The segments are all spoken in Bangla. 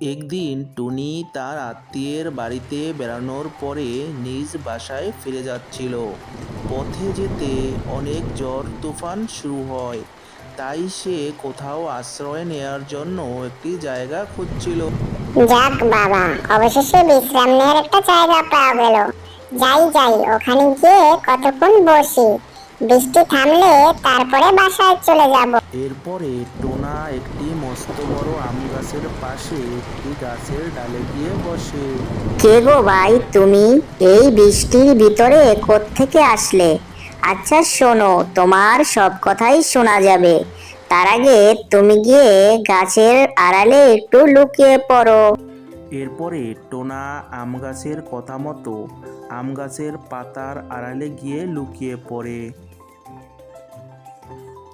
একদিন টুনি তার আত্মীয়ের বাড়িতে বেড়ানোর পরে নিজ বাসায় ফিরে যাচ্ছিল। পথে যেতে অনেক ঝড় তুফান শুরু হয়, তাই সে কোথাও আশ্রয় নেয়ার জন্য একটি জায়গা খুঁজছিল। যাক বাবা, অবশেষে বিশ্রাম নেওয়ার একটা জায়গা পাওয়া গেল। যাই যাই, ওখানে গিয়ে কতক্ষণ বসি? বৃষ্টি থামলে তারপরে বাসায় চলে যাব। এরপরে টোনা একটি মস্ত বড় আম গাছের পাশে একটি গাছের ডালে গিয়ে বসে। কে গো ভাই তুমি? এই বৃষ্টির ভিতরে কোত্থেকে আসলে? আচ্ছা শোনো তোমার সব কথাই শোনা যাবে। তার আগে তুমি গিয়ে গাছের আড়ালে একটু লুকিয়ে পড়ো। এরপরে টোনা আম গাছের কথা মতো আম গাছের পাতার আড়ালে গিয়ে লুকিয়ে পড়ে।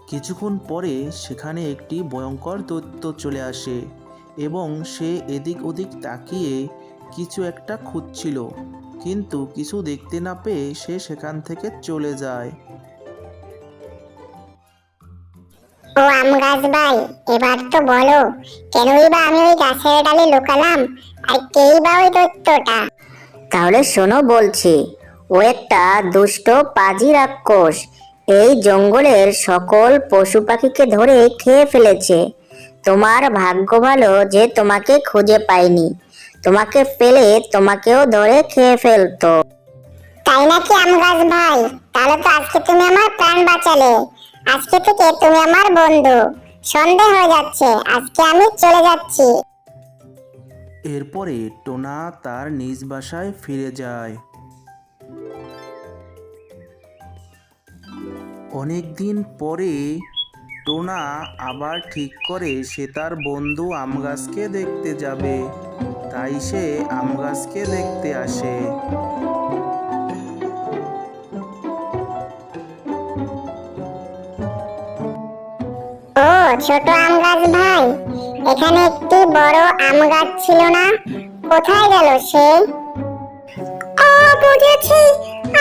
কিছুক্ষণ পরে সেখানে একটি ভয়ঙ্কর দৈত্য চলে আসে এবং সে এদিক ওদিক তাকিয়ে কিছু একটা খুঁজছিল, কিন্তু কিছু দেখতে না পেয়ে সে সেখান থেকে চলে যায়। ও আম গাছ ভাই এবার তো বলো কেনই বা আমি ওই গাছের ডালে লুকালাম আর কেই বা ওই দৈত্যটা? তাহলে শোনো বলছি ও একটা দুষ্ট পাজি রাক্ষস। এই জঙ্গলের সকল পশু পাখিকে ধরে খেয়ে ফেলেছে। তোমার ভাগ্য ভালো যে তোমাকে খুঁজে পাইনি। তোমাকে পেলে তোমাকেও ধরে খেয়ে ফেলতো। তাই নাকি আম গাছ ভাই? তাহলে তো আজকে তুমি আমার প্রাণ বাঁচালে। আজকে থেকে তুমি আমার বন্ধু। সন্দেহ হয়ে যাচ্ছে, আজকে আমি চলে যাচ্ছি। এরপরে টোনা তার নিজ বাসায় ফিরে যায়। অনেক দিন পরে টোনা আবার ঠিক করে সে তার বন্ধু আম গাছকে দেখতে যাবে। তাই সে আম গাছকে দেখতে আসে। ছোট আম গাছ ভাই, এখানে একটি বড় আম গাছ ছিল না? কোথায় গেল সে? ও বুঝেছি,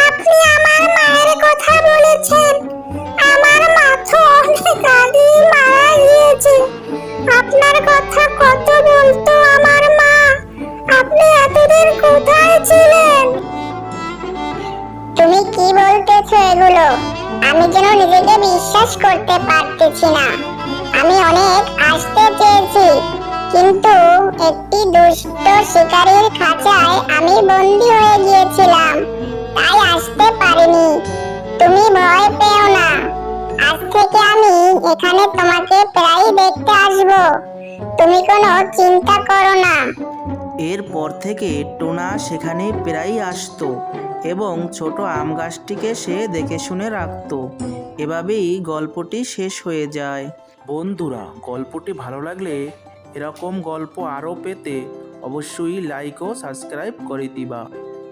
আপনি আমার মায়ের কথা বলেছেন। আমার মা তো অনেক মারা গিয়েছে। আপনার কথা কত বলতো আমার মা? আপনি এতদিন কোথায় ছিলেন? তুমি কি বলতেছো এগুলো? আমি যেন নিজেকে বিশ্বাস করতে পারতেছি না। আমি অনেক আসতে চেয়েছি, কিন্তু একটি দুষ্ট শিকারীর খাঁচায় আমি বন্দী হয়ে গিয়েছিলাম, তাই আসতে পারিনি। তুমি ভয় পেও না। আজ থেকে আমি এখানে তোমাকে প্রায় দেখতে আসব। তুমি কোনো চিন্তা করো না। এরপর থেকে টোনা সেখানে প্রায়ই আসতো এবং ছোট আম গাছটিকে সে দেখে শুনে রাখতো। এভাবেই গল্পটি শেষ হয়ে যায়। বন্ধুরা গল্পটি ভালো লাগলে এরকম গল্প আরও পেতে অবশ্যই লাইক ও সাবস্ক্রাইব করে দিবা।